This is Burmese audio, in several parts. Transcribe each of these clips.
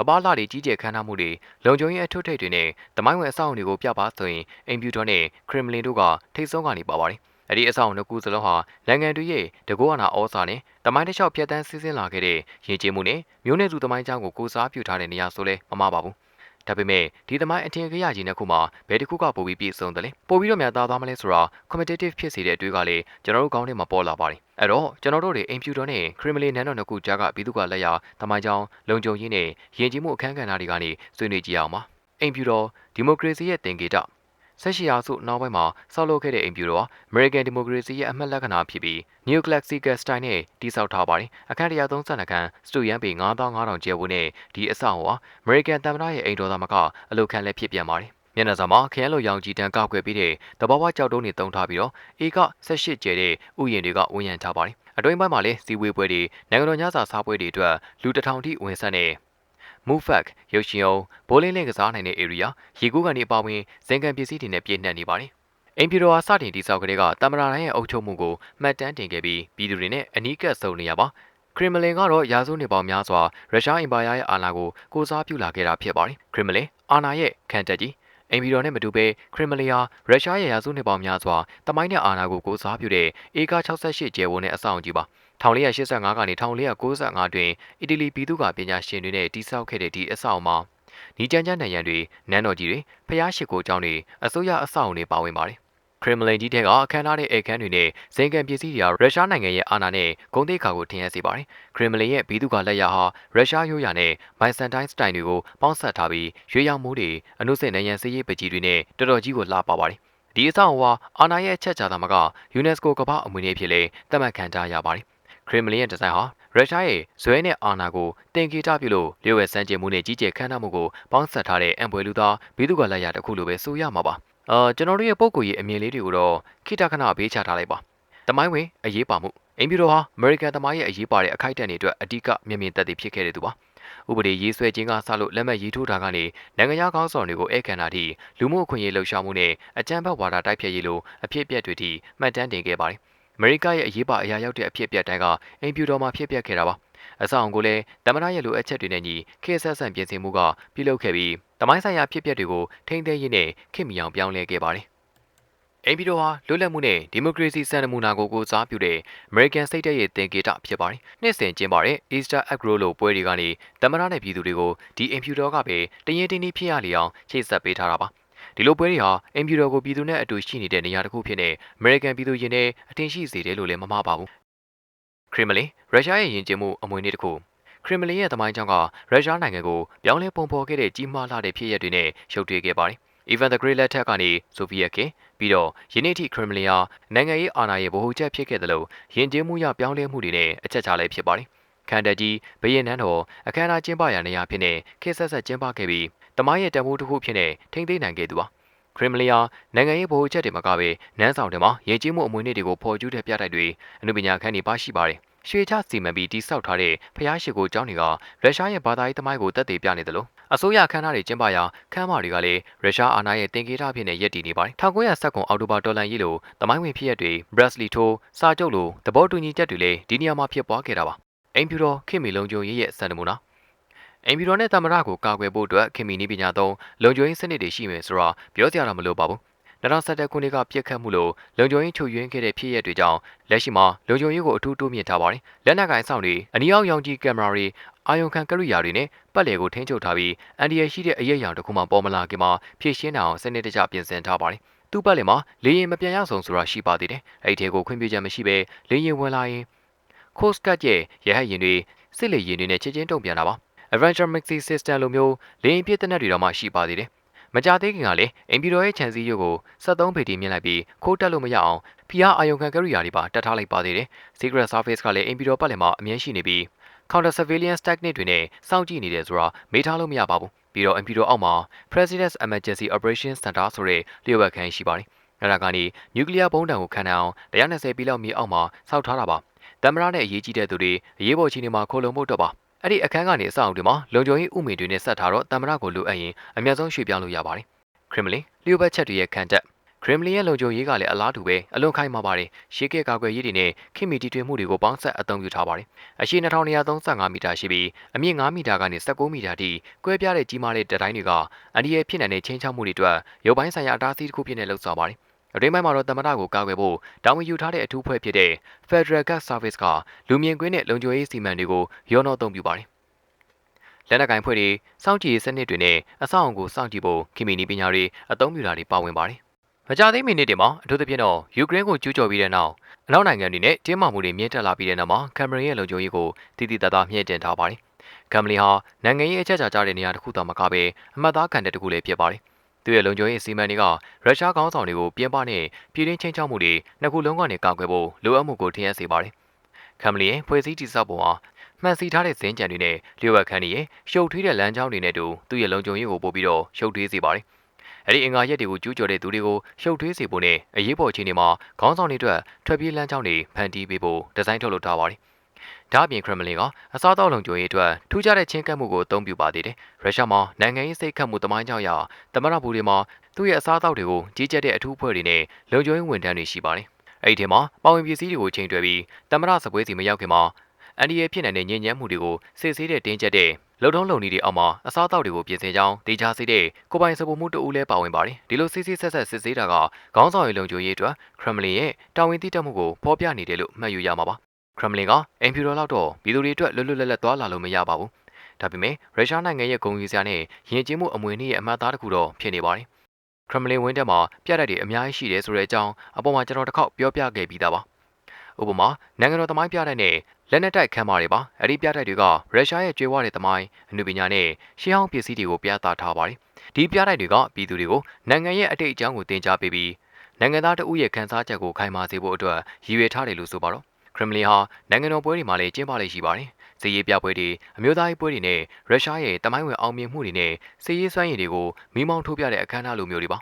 ကမ္ဘာလှတွေကြီးကျယ်ခမ်းနားမှုတွေလုံခြုံရေးအထွတ်ထိပ်တွေနဲ့တမိုင်းဝင်အဆောက်အုံတွေကိုပြပါဆိုရင်အင်ဖြူတော်နဲ့ခရမလင်တို့ကထိတ်ဆုံးကနေပါပါတယ်။အဲ့ဒီအဆောက်အုံနှစ်ခုစလုံးဟာနိုင်ငံတွေရဲ့တကောအနာဩဇာနဲ့တမိုင်းတစ်လျှောက်ဖြတ်တန်းစီးဆင်းလာခဲ့တဲ့ရည်ကြည်မှုနဲ့မျိုးနွယ်စုတမိုင်းချောင်းကိုကိုစားပြုထားတဲ့နေရာဆိုလဲမမှားပါဘူး။ ဒါပေမဲ့ဒီသမိုင်းအထင်ကြီးရကြီးနှစ်ခုမှာဘယ်တစ်ခုကပိုပြီးပြည့်စုံတယ်လဲပိုပြီးတော့များသားသားမလဲဆိုတော့ competitive ဖြစ်စေတဲ့အတွေ့ကလည်းကျွန်တော်တို့ကောင်းထဲမှာပေါ်လာပါတယ်အဲ့တော့ကျွန်တော်တို့တွေ Imputer နဲ့ Kremlin နန်းတော်နှစ်ခုကြားကပြည်သူကလက်ရသမိုင်းကြောင်းလုံခြုံရေးနဲ့ယဉ်ကျေးမှုအခမ်းကဏ္ဍတွေကနေဆွေးနွေးကြည့်အောင်ပါ Imputer ဒီမိုကရေစီရဲ့သင်္ကေတ ဆက်ရှိရာစုနောက်ပိုင်းမှာဆောက်လုပ်ခဲ့တဲ့ Imputer ဟာ American Democracy ရဲ့အမှတ်လက္ခဏာဖြစ်ပြီး Neo Classical Style နဲ့တည်ဆောက်ထားပါတယ်အခန်း132ခန်းစတူယန်ပေ9500ကျယ်ဝန်းနဲ့ဒီအဆောက်အအုံဟာ American သမ္မတရဲ့အိမ်တော်သားမကအလုခံလည်းဖြစ်ပြန်ပါတယ်မျက်နှာစာမှာခရမ်းလိုရောင်ကြီးတန်းကောက်ွယ်ပြီးတဲ့တဘာဝကြောက်တုံးတွေတုံထားပြီးတော့အေက18ကျဲတဲ့ဥယျာဉ်တွေကဝန်းရံထားပါတယ်။အတွင်းပိုင်းမှာလည်းစီဝေးပွဲတွေနိုင်ငံတော်ညစာစားပွဲတွေအတွက်လူတထောင်ထိဝင်ဆက်နေ Mufak ရုပ်ရှင်အောင်ဘိုးလင်းလင်းကစားနိုင်တဲ့ area ရေကူးကန်ဒီအပါဝင်ဇင်ကန်ပစ္စည်းတွေနဲ့ပြည့်နှက်နေပါတယ်။အင်ဖြူတော်ဟာစတင်တည်ဆောက်ကလေးကတမရာတိုင်းရဲ့အုပ်ချုပ်မှုကိုမှတ်တမ်းတင်ခဲ့ပြီးပြည်သူတွေနဲ့အနီးကပ်ဆုံးနေရပါခရမလင်ကတော့ရာစုနှစ်ပေါင်းများစွာရုရှားအင်ပါယာရဲ့အာဏာကိုကိုစားပြုလာခဲ့တာဖြစ်ပါတယ်ခရမလင်အာဏာရဲ့ခံတက်ကြီးအိမ်ဗီတော်နဲ့မတူဘဲခရမလီယာရုရှားရဲ့ရာစုနှစ်ပေါင်းများစွာတမိုင်းနဲ့အာဏာကိုကိုစားပြုတဲ့အေကာ68ကျယ်ဝန်းတဲ့အဆောက်အုံကြီးပါ 1485ကနေ1495တွင်အီတလီပြည်သူ့ကပညာရှင်တွေနဲ့တိစောက်ခဲ့တဲ့ဒီအဆောက်အုံမှာနီးကျန်းကျန်းနိုင်ရန်တွေနန်းတော်ကြီးတွေဖျားရှိခိုးကျောင်းတွေအစိုးရအဆောက်အုံတွေပါဝင်ပါတယ်ခရမလင်ကြီးတဲကအခမ်းအနားတဲ့ဧကန်တွေနဲ့ဇင်ကန်ပစ္စည်းတွေကရုရှားနိုင်ငံရဲ့အာဏာနဲ့ဂုဏ်သိက္ခာကိုထင်ဟပ်စေပါတယ်။ခရမလင်ရဲ့ဘီသူကလက်ရဟာရုရှားရိုးရာနဲ့မိုင်ဆန်တိုင်းစတိုင်တွေကိုပေါင်းစပ်ထားပြီးရွေးရောင်မိုးတွေအနုစစ်နိုင်ငံစည်းရေးပကြီးတွေနဲ့တော်တော်ကြီးကိုလှပပါတယ်။ဒီအဆောက်အဦဟာအာဏာရဲ့အချက်ချတာမှာက UNESCO ကမ္ဘာအမွေအနှစ်ဖြစ်လေသတ်မှတ်ခံထားရပါတယ်။ ခရမလင်ရဲ့ဒီဇိုင်းဟာရုရှားရဲ့ဇွဲနဲ့အာဏာကိုတင်ကေတပြုလို့လျှို့ဝှက်စံကျင်မှုနဲ့ကြီးကျယ်ခမ်းနားမှုကိုပေါင်းစပ်ထားတဲ့အံပွဲလူသားဘီသူကလက်ရတစ်ခုလိုပဲဆိုရမှာပါ။အာကျွန်တော်တို့ရဲ့ပုံကိုယ်ရေးအမြင်လေးတွေကိုတော့ခိတခဏဘေးချထားလိုက်ပါတမိုင်းဝင်အရေးပါမှုအင်ဖြူတော်ဟာအမေရိကန်တမိုင်းရဲ့အရေးပါတဲ့အခိုက်အတန့်တွေအတွက်အဓိကမြင်မြင်သက်သေဖြစ်ခဲ့တဲ့သူပါဥပဒေရေးဆွဲခြင်းကစလို့လက်မှတ်ရေးထိုးတာကနေနိုင်ငံခြားကောင်းဆောင်တွေကိုဧကန်တာထိလူမှုအခွင့်အရေးလှုပ်ရှားမှုနဲ့အကြမ်းဖက်ဝါဒတိုက်ဖျက်ရေးလိုအဖြစ်အပျက်တွေထိမှတ်တမ်းတင်ခဲ့ပါတယ်အ မေရိကရဲ့အရေးပါအရာရောက်တဲ့အဖြစ်အပျက်တိုင်းကအင်ဖြူတော်မှာဖြစ်ပျက်ခဲ့တာပါအဆောင်ကိုလည်းတမနာရဲ့လိုအပ်ချက်တွေနဲ့ညီခေတ်ဆက်ဆန်ပြင်ဆင်မှုကပြုလုပ်ခဲ့ပြီးတမိုင်းဆိုင်ရာဖြစ်ပျက်တွေကိုထိန်းသိမ်းရေးနဲ့ခင်မီအောင်ပြောင်းလဲခဲ့ပါတယ်။အိမ်ပြည်တော်ဟာလွတ်လပ်မှုနဲ့ဒီမိုကရေစီစံနမူနာကိုကိုစားပြုတဲ့ American စိတ်ဓာတ်ရဲ့သင်္ကေတဖြစ်ပါတယ်။နှစ်စဉ်ကျင်းပတဲ့ Easter Egg Roll လို့ပွဲတွေကနေတမနာနဲ့ပြည်သူတွေကိုဒီအိမ်ဖြူတော်ကပဲတရင်တင်းတင်းဖြစ်ရလျောင်းချိတ်ဆက်ပေးထားတာပါ။ ဒီလိုပွဲတွေဟာအင်ဖြူတော်ကိုပြည်သူနဲ့အတူရှိနေတဲ့နေရာတစ်ခုဖြစ်နေ American ပြည်သူရင်ထဲအထင်ရှိစေတယ်လို့လည်းမမှားပါဘူးခရမလင်ရုရှားရဲ့ယဉ်ကျေးမှုအမွေအနှစ်တစ်ခုခရမလင်ရဲ့သမိုင်းကြောင်းကရုရှားနိုင်ငံကိုပြောင်းလဲပုံဖော်ခဲ့တဲ့ကြီးမားလာတဲ့ဖြစ်ရပ်တွေနဲ့ရှုပ်ထွေးခဲ့ပါတယ်။ Ivan the Great လက်ထက်ကနေဆိုဗီယက်ခင်ပြီးတော့ယနေ့ထိခရမလင်ဟာနိုင်ငံရေးအာဏာရဲ့ဗဟိုချက်ဖြစ်ခဲ့တယ်လို့ယဉ်ကျေးမှုရပြောင်းလဲမှုတွေနဲ့အချက်ချလည်းဖြစ်ပါတယ်။ခန္ဓာကြီးဘယင်နန်းတော်အခမ်းအနားကျင်းပရာနေရာဖြစ်နေခေတ်ဆက်ဆက်ကျင်းပခဲ့ပြီး တမိုင်းရဲ့တမိုးတစ်ခုဖြစ်နေထိမ့်သိမ့်နိုင်ခဲ့သူပါ။ခရမလီယာနိုင်ငံရေးဗဟိုချက်တွေမှာကပဲနန်းဆောင်တွေမှာရည်ကြီးမှုအမွေအနှစ်တွေကိုဖော်ကျူးတဲ့ပြတိုက်တွေအနုပညာခန်းတွေပါရှိပါတယ်ရွှေချစီမံပြီးတိစောက်ထားတဲ့ဖျားရှိကိုကျောင်းတွေကရုရှားရဲ့ဘာသာရေးသမိုင်းကိုတက်သေးပြနေတယ်လို့အစိုးရခမ်းနားတွေကျင်းပရာခမ်းမတွေကလည်းရုရှားအာဏာရဲ့တင်ကေးထားဖြစ်နေရည်တည်နေပါတယ်1900ခုအောက်တိုဘာဒေါ်လာရေးလိုသမိုင်းဝင်ဖြစ်ရပ်တွေဘရက်စလီထိုးစာချုပ်လိုသဘောတူညီချက်တွေလည်းဒီနေရာမှာဖြစ်ပွားခဲ့တာပါအိမ်ဖြူတော်ခင်မီလုံခြုံရေးရဲ့စံနမူနာ အိမ်ဖြူတော်နဲ့သမ္မတကိုကာကွယ်ဖို့အတွက်ခင်မီနည်းပညာသုံးလုံခြုံရေးစနစ်တွေရှိမယ်ဆိုတော့ပြောစရာတော့မလိုပါဘူး2017ခုနှစ်ကပြစ်ခတ်မှုလို့လုံခြုံရေးချုပ်ယွင်းခဲ့တဲ့ဖြစ်ရပ်တွေကြောင့်လက်ရှိမှာလုံခြုံရေးကိုအထူးတိုးမြင့်ထားပါတယ်။လက်နက်ကိုင်ဆောင်တွေအနီးအောက်ရောင်ကြီးကင်မရာတွေအာယုံခံကရိယာတွေနဲ့ပတ်လည်ကိုထိန်းချုပ်ထားပြီးအန်ဒီရရှိတဲ့အရေးအယောင်တစ်ခုမှပေါ်မလာခင်မှာဖြည့်ရှင်းအောင်စနစ်တကျပြင်ဆင်ထားပါတယ်။သူ့ပတ်လည်မှာလေရင်မပြန်ရဆောင်ဆိုတာရှိပါသေးတယ်။အဲ့ဒီထဲကိုခွင့်ပြုချက်မရှိဘဲလေရင်ဝင်လာရင်ခို့စကတ်ရဲ့ရဟတ်ရင်တွေစစ်လေရင်တွေနဲ့ချက်ချင်းတုံ့ပြန်တာပါ။ Adventure Mixing System လိုမျိုးလေရင်ပြည့်တဲ့နက်တွေတော့မှရှိပါသေးတယ်မကြသေးခင်ကလည်းအင်ပီတော်ရဲ့ခြံစည်းရုပ်ကို73ဖေတီမြင့်လိုက်ပြီးခိုးတက်လို့မရအောင်ဖီအားအာယုံခံကရိယာတွေပါတက်ထားလိုက်ပါသေးတယ်။ Secret Service ကလည်းအင်ပီတော်ပတ်လည်မှာအမြဲရှိနေပြီး counter surveillance technique တွေနဲ့စောင့်ကြည့်နေတယ်ဆိုတာမေးထားလို့မရပါဘူး။ပြီးတော့အင်ပီတော်အောက်မှာ President's Emergency Operations Center ဆိုတဲ့လျှို့ဝှက်ခန်းရှိပါတယ်။အဲဒါကနေနျူကလ িয়ার ဘုံးတံကိုခံနိုင်အောင်120ပြည်လောက်မြေအောက်မှာစောက်ထားတာပါ။တမရနဲ့အရေးကြီးတဲ့သူတွေအရေးပေါ်အခြေအနေမှာခိုးလုံဖို့တော့ပါ။ အဲ့ဒီအခန်းကနေအဆောက်အုံတွေမှာလုံခြုံရေးဥမင်တွေနဲ့ဆက်ထားတော့တမရကိုလိုအပ်ရင်အများဆုံးရွှေ့ပြောင်းလို့ရပါတယ်ခရမလင်လျိုဘတ်ချက်တွေရဲ့ခံတက်ခရမ်လင်ရဲ့လုံခြုံရေးကလည်းအလားတူပဲအလွန်ခိုင်မာပါတယ်ရှေးကဲကာကွယ်ရေးတွေနဲ့ခင်မီတီထွေမှုတွေကိုပေါင်းဆက်အသုံးပြုထားပါတယ်အရှိ2235မီတာရှိပြီးအမြင့်9မီတာကနေ19မီတာထိကွဲပြားတဲ့ကြီးမားတဲ့တတိုင်းတွေကအန်ဒီရဲ့ဖြစ်နိုင်တဲ့ချင်းချောက်မှုတွေအတွက်ရုပ်ပိုင်းဆိုင်ရာအတားအဆီးတစ်ခုဖြစ်နေလို့ဆိုပါတယ် အတွင်းပိုင်းမှာတော့တမရကိုကာကွယ်ဖို့တောင်းဝယူထားတဲ့အထူးဖွဲ့ဖြစ်တဲ့ Federal Gas Service ကလူမြင်ကွင်းနဲ့လုံခြုံရေးစီမံတွေကိုရောနှောသုံးပြုပါတယ်လက်နက်ကင်ဖွဲ့တွေစောင့်ကြည့်ရေးစနစ်တွေနဲ့အဆောက်အုံကိုစောင့်ကြည့်ဖို့ခင်မီနီပညာတွေအသုံးပြုတာတွေပါဝင်ပါတယ်။မကြသေးမီနစ်တွေမှာအထူးသဖြင့်တော့ယူကရိန်းကိုကျူးကျော်ပြီးတဲ့နောက်အနောက်နိုင်ငံတွေနဲ့တင်းမာမှုတွေမြင့်တက်လာပြီးတဲ့နောက်မှာကမ်မရင်းရဲ့လုံခြုံရေးကိုတည်တည်တသာမြင့်တင်ထားပါတယ်။ကမ်မလီဟာနိုင်ငံရေးအချက်အချာကျတဲ့နေရာတစ်ခုသာမကဘဲအမှတ်သားခံတဲ့တစ်ခုလည်းဖြစ်ပါတယ်။ သူရဲ့လုံခြုံရေးအစီအမံတွေကရုရှားခေါင်းဆောင်တွေကိုပြင်းပနဲ့ပြည်တွင်းချင်းချောက်မှုတွေနှစ်ခုလုံးကနေကာကွယ်ဖို့လိုအပ်မှုကိုထင်ရစေပါတယ်။ကမ်မလီရဲ့ဖွဲ့စည်းတည်ဆောက်ပုံဟာမှန်စီထားတဲ့ဇင်းကြံတွေနဲ့လျှို့ဝှက်ခန်းတွေရဲ့ရှုပ်ထွေးတဲ့လမ်းကြောင်းတွေနဲ့တူသူ့ရဲ့လုံခြုံရေးကိုပို့ပြီးတော့ရှုပ်ထွေးစေပါတယ်။အဲဒီအင်္ဂါရက်တွေကိုကျူးကျော်တဲ့သူတွေကိုရှုပ်ထွေးစေဖို့နဲ့အရေးပေါ်အခြေအနေမှာခေါင်းဆောင်တွေအတွက်ထွက်ပြေးလမ်းကြောင်းတွေဖန်တီးပေးဖို့ဒီဇိုင်းထုတ်လုပ်ထားပါတယ်။ ဒါ့အပြင်ခရမလင်ကအစားအသောက်လုံခြုံရေးအတွက်ထူးခြားတဲ့ချင်းကပ်မှုကိုအသုံးပြုပါသေးတယ်။ရုရှားမှာနိုင်ငံရေးစိတ်ခတ်မှုတမိုင်းကြောင့်ရတမရဘူးတွေမှာသူ့ရဲ့အစားအသောက်တွေကိုကြီးကြပ်တဲ့အထူးအဖွဲ့တွေနဲ့လုံခြုံရေးဝန်ထမ်းတွေရှိပါတယ်။အဲ့ဒီထဲမှာပါဝင်ပစ္စည်းတွေကိုချိန်တွယ်ပြီးတမရစပွဲစီမရောက်ခင်မှာအန်ဒီရဲ့ဖြစ်နိုင်တဲ့ညဉ့်ညမ်းမှုတွေကိုစစ်ဆေးတဲ့တင်းကျပ်တဲ့လုံထုံးလုံနည်းတွေအောက်မှာအစားအသောက်တွေကိုပြင်ဆင်ကြောင်းဒေချာစေတဲ့ကိုပိုင်စပုံမှုတဦးလဲပါဝင်ပါတယ်ဒီလိုစစ်စစ်ဆက်ဆက်စစ်ဆေးတာကခေါင်းဆောင်ရေးလုံခြုံရေးအတွက်ခရမလင်ရဲ့တာဝန်သိတတ်မှုကိုဖော်ပြနေတယ်လို့မှတ်ယူရမှာပါ ခရမလင်ကအင်ဖြူတော်လောက်တော့ပြည်သူတွေအတွက်လွတ်လွတ်လပ်လပ်သွားလာလို့မရပါဘူးဒါပေမဲ့ရုရှားနိုင်ငံရဲ့ဂုဏ်ယူစရာနဲ့ယဉ်ကျေးမှုအမွေအနှစ်ရဲ့အမှတ်အသားတစ်ခုတော့ဖြစ်နေပါတယ်ခရမလင်ဝင်းတက်မှာပြတ်တက်တွေအများကြီးရှိတယ်ဆိုတဲ့အကြောင်းအပေါ်မှာကျွန်တော်တစ်ခေါက်ပြောပြခဲ့ပြီးသားပါဥပမာနိုင်ငံတော်သမိုင်းပြတဲ့နဲ့လက်နက်တိုက်ခန်းမာတွေပါအဲ့ဒီပြတိုက်တွေကရုရှားရဲ့ကျွေးဝတဲ့သမိုင်းအနုပညာနဲ့ရှေးဟောင်းပစ္စည်းတွေကိုပြသထားပါတယ်ဒီပြတိုက်တွေကပြည်သူတွေကိုနိုင်ငံရဲ့အတိတ်အကြောင်းကိုသင်ကြားပေးပြီးနိုင်ငံသားတဦးရဲ့ခန်းစားချက်ကိုခိုင်မာစေဖို့အတွက်ရည်ရွယ်ထားတယ်လို့ဆိုပါတော့ ခရမလင်ဟာနိုင်ငံတော်ပွဲတွေမှာလည်းကျင်းပလေရှိပါတယ်စီရေးပြပွဲတွေအမျိုးသားရေးပွဲတွေနဲ့ရုရှားရဲ့တမိုင်းဝင်အောင်မြင်မှုတွေနဲ့စီရေးစွမ်းရည်တွေကိုမိမောင်းထိုးပြတဲ့အခမ်းအနားလိုမျိုးတွေပါ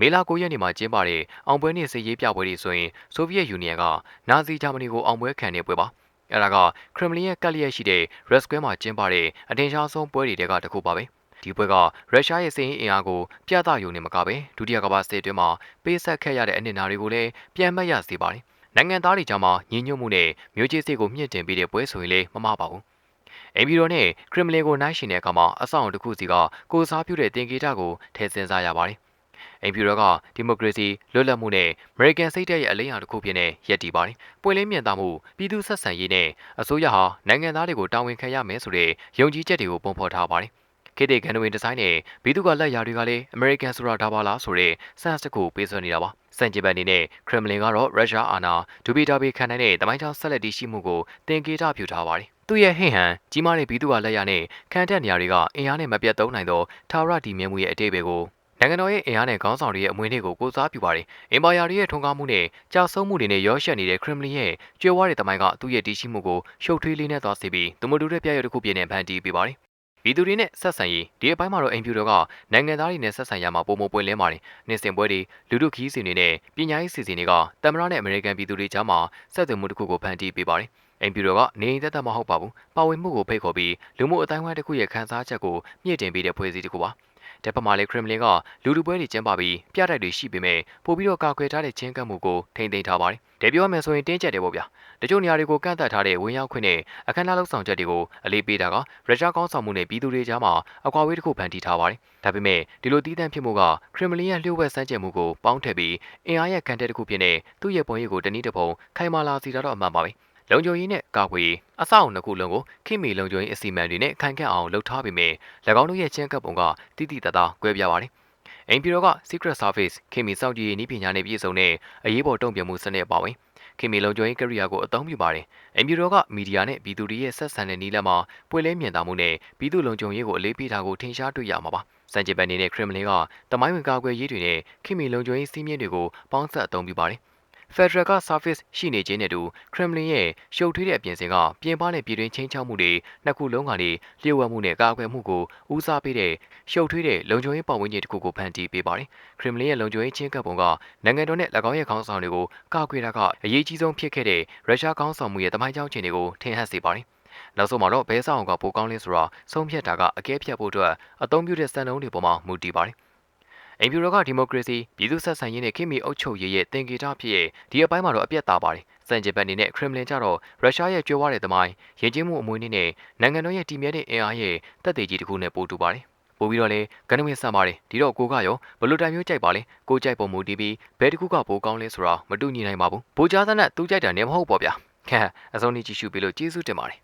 မေလ9ရက်နေ့မှာကျင်းပတဲ့အောင်ပွဲနှင့်စစ်ရေးပြပွဲတွေဆိုရင်ဆိုဗီယက်ယူနီယံကနာဇီဂျာမနီကိုအောင်ပွဲခံတဲ့ပွဲပါ။အဲဒါကခရမလင်ရဲ့ကက်လျက်ရှိတဲ့ Red Square မှာကျင်းပတဲ့အထင်ရှားဆုံးပွဲတွေတဲကတစ်ခုပါပဲ။ဒီပွဲကရုရှားရဲ့စင်အင်အားကိုပြသယူနေမှာကပဲဒုတိယကမ္ဘာစစ်အတွင်းမှာပေးဆက်ခဲ့ရတဲ့အနှစ်နာတွေကိုလည်းပြန်မှတ်ရစေပါတယ်။ နိုင်ငံသားတွေကြားမှာညီညွတ်မှုနဲ့မျိုးချစ်စိတ်ကိုမြင့်တင်ပေးတဲ့ပွဲဆိုရင်လည်းမမှားပါဘူး။အင်ဘီရိုနဲ့ခရမလင်ကိုနိုင်ရှင်တဲ့အခါမှာအဆောင်တစ်ခုစီကကိုစားပြုတဲ့တင်ကေတာကိုထည့်စင်စားရပါတယ်။အိမ်ဖြူတော်ကဒီမိုကရေစီလွတ်လပ်မှုနဲ့အမေရိကန်စိတ်ဓာတ်ရဲ့အလေးအဟာတစ်ခုဖြစ်နေရက်တည်ပါတယ်။ပွင့်လင်းမြင်သာမှုပြည်သူဆက်ဆံရေးနဲ့အစိုးရဟာနိုင်ငံသားတွေကိုတာဝန်ခံရမယ်ဆိုတဲ့ယုံကြည်ချက်တွေကိုပုံဖော်ထားပါတယ်။ ခေတ်တည်းကန်ဝင်ဒီဇိုင်းနဲ့ဘီသူကလက်ရာတွေကလည်းအမေရိကန်ဆိုတာဒါပါလားဆိုတဲ့စမ်းစစ်ကိုပေးစွနေတာပါ။စန်ဂျီဘန်နေနဲ့ခရမလင်ကတော့ရုရှားအာဏာဒူဘီတာဘီခံနိုင်တဲ့တမိုင်းချောင်းဆက်လက်တည်ရှိမှုကိုတင်ကေတာပြုထားပါတယ်။သူ့ရဲ့ဟင့်ဟန်ကြီးမားတဲ့ဘီသူကလက်ရနဲ့ခံတက်နေရာတွေကအင်အားနဲ့မပြတ်သုံးနိုင်သောထာဝရတည်မြဲမှုရဲ့အတိတ်တွေကိုနိုင်ငံတော်ရဲ့အင်အားနဲ့ခေါင်းဆောင်တွေရဲ့အမွေအနှစ်ကိုကိုစားပြုပါတယ်။အင်ပါယာတွေရဲ့ထွန်းကားမှုနဲ့ကြာဆုံးမှုတွေနဲ့ရောရှက်နေတဲ့ခရမလင်ရဲ့ကျွဲဝါးတဲ့တမိုင်းကသူ့ရဲ့တည်ရှိမှုကိုရှုပ်ထွေးလေးနဲ့သွားစေပြီးသူမတူတဲ့ပြရွက်တစ်ခုပြည့်နေဖန်တီးပေးပါတယ်။ ပြည်သူတွေနဲ့ဆက်ဆံရေးဒီအပိုင်းမှာတော့အင်ဖြူတော်ကနိုင်ငံသားတွေနဲ့ဆက်ဆံရမှာပုံမပွင့်လင်းပါတယ်။နေ့စဉ်ပွဲတွေလူထုခီးစဉ်တွေနဲ့ပညာရေးစီစဉ်တွေကတမရနဲ့အမေရိကန်ပြည်သူတွေကြားမှာဆက်သွယ်မှုတစ်ခုကိုဖန်တီးပေးပါတယ်။အင်ဖြူတော်ကနေရင်သက်သက်မဟုတ်ပါဘူး။ပါဝင်မှုကိုဖိတ်ခေါ်ပြီးလူမှုအတိုင်းအဝိုင်းတစ်ခုရဲ့ခန်းစားချက်ကိုမြင့်တင်ပေးတဲ့ဖွဲ့စည်းတစ်ခုပါ။ တက်ပမာလေခရမလင်ကလူလူပွဲတွေကျင်းပပြီးပြတိုက်တွေရှိပေမဲ့ပို့ပြီးတော့ကာကွယ်ထားတဲ့ချင်းကပ်မှုကိုထိန်းသိမ်းထားပါတယ်။တပြောမယ်ဆိုရင်တင်းကျပ်တယ်ပေါ့ဗျာ။တချို့နေရာတွေကိုကန့်သတ်ထားတဲ့ဝင်ရောက်ခွင့်နဲ့အခမ်းအနားလုပ်ဆောင်ချက်တွေကိုအလေးပေးတာကရုရှားကောင်းဆောင်မှုနဲ့ပြည်သူတွေကြားမှာအကွာအဝေးတစ်ခုဖန်တီးထားပါတယ်။ဒါပေမဲ့ဒီလိုတီးတန့်ဖြစ်မှုကခရမလင်ရဲ့လျှို့ဝှက်စမ်းကြယ်မှုကိုပေါင်းထည့်ပြီးအင်အားရဲ့ခံတဲ့တစ်ခုဖြစ်နေသူ့ရဲ့ပုံရိပ်ကိုတနည်းတစ်ပုံခိုင်မာလာစီတာတော့အမှန်ပါပဲ။ လုံခြုံရေးနဲ့ကာကွယ်ရေးအဆောက်အုံတစ်ခုလုံးကိုခိမီလုံခြုံရေးအစီအမံတွေနဲ့ခိုင်ခန့်အောင်လုပ်ထားပေမဲ့၎င်းတို့ရဲ့ချင်းကပ်ပုံကတိတိတသားကွဲပြားပါတယ်။အိမ်ပြည်တော်က Secret Service ခိမီစောင့်ကြည့်ရေးနည်းပညာနဲ့ပြည့်စုံတဲ့အရေးပေါ်တုံ့ပြန်မှုစနစ်ပါဝင်ခိမီလုံခြုံရေးကရိယာကိုအသုံးပြုပါတယ်။အိမ်ပြည်တော်ကမီဒီယာနဲ့ပြည်သူတွေရဲ့ဆက်ဆံတဲ့နည်းလမ်းမှာပွင့်လင်းမြင်သာမှုနဲ့ပြည်သူလုံခြုံရေးကိုအလေးပေးတာကိုထင်ရှားတွေ့ရမှာပါ။စံချေပန်နေတဲ့ခရမလင်ကတမိုင်းဝင်ကာကွယ်ရေးတွေနဲ့ခိမီလုံခြုံရေးစီးမြင့်တွေကိုပေါင်းစပ်အသုံးပြုပါတယ်။ Federal က Service ရှိနေခြင်းနဲ့တူ Kremlin ရဲ့ရှုပ်ထွေးတဲ့အပြင်စင်ကပြင်ပနဲ့ပြည်တွင်းချင်းချောက်မှုတွေနှစ်ခုလုံးကနေလျှို့ဝှက်မှုနဲ့ကာကွယ်မှုကိုဦးစားပေးတဲ့ရှုပ်ထွေးတဲ့လုံခြုံရေးပတ်ဝန်းကျင်တစ်ခုကိုဖန်တီးပေးပါတယ်။ Kremlin ရဲ့လုံခြုံရေးချင်းကပ်ပုံကနိုင်ငံတော်နဲ့၎င်းရဲ့ခေါင်းဆောင်တွေကိုကာကွယ်တာကအရေးကြီးဆုံးဖြစ်ခဲ့တဲ့ရုရှားခေါင်းဆောင်မှုရဲ့တမိုင်းကြောင်းခြင်းတွေကိုထင်ဟပ်စေပါတယ်။နောက်ဆုံးမှာတော့ဘဲဆောင်ကပိုကောင်းလင်းဆိုတာဆုံးဖြတ်တာကအကဲဖြတ်ဖို့အတွက်အသုံးပြုတဲ့စံနှုန်းတွေပေါ်မှာမူတည်ပါတယ်။ အိမ်ဖြူတော်ကဒီမိုကရေစီပြည်သူ့ဆက်ဆံရေးနဲ့ခေတ်မီအုပ်ချုပ်ရေးရဲ့သင်္ကေတဖြစ်ရဲ့ဒီအပိုင်းမှာတော့အပြတ်သားပါတယ်စံကျင်ဘက်အနေနဲ့ခရမလင်ကြတော့ရုရှားရဲ့ကြွယ်ဝတဲ့သမိုင်းရည်ကြီးမှုအမွေအနှစ်နဲ့နိုင်ငံတော်ရဲ့တည်မြဲတဲ့အင်အားရဲ့တက်သေးကြီးတစ်ခုနဲ့ပို့တူပါတယ်ပို့ပြီးတော့လေကနဝင်းဆန်ပါတယ်ဒီတော့ကိုကရောဘလို့တိုင်မျိုးကြိုက်ပါလဲကိုကြိုက်ပုံမူတည်ပြီးဘယ်တစ်ခုကပိုကောင်းလဲဆိုတာမတူညီနိုင်ပါဘူးဘိုးကြားသနဲ့သူကြိုက်တာနေမဟုတ်ပေါ့ဗျာခက်အစုံကြီးကြည့်ရှုပြီးလို့ကျေးဇူးတင်ပါတယ်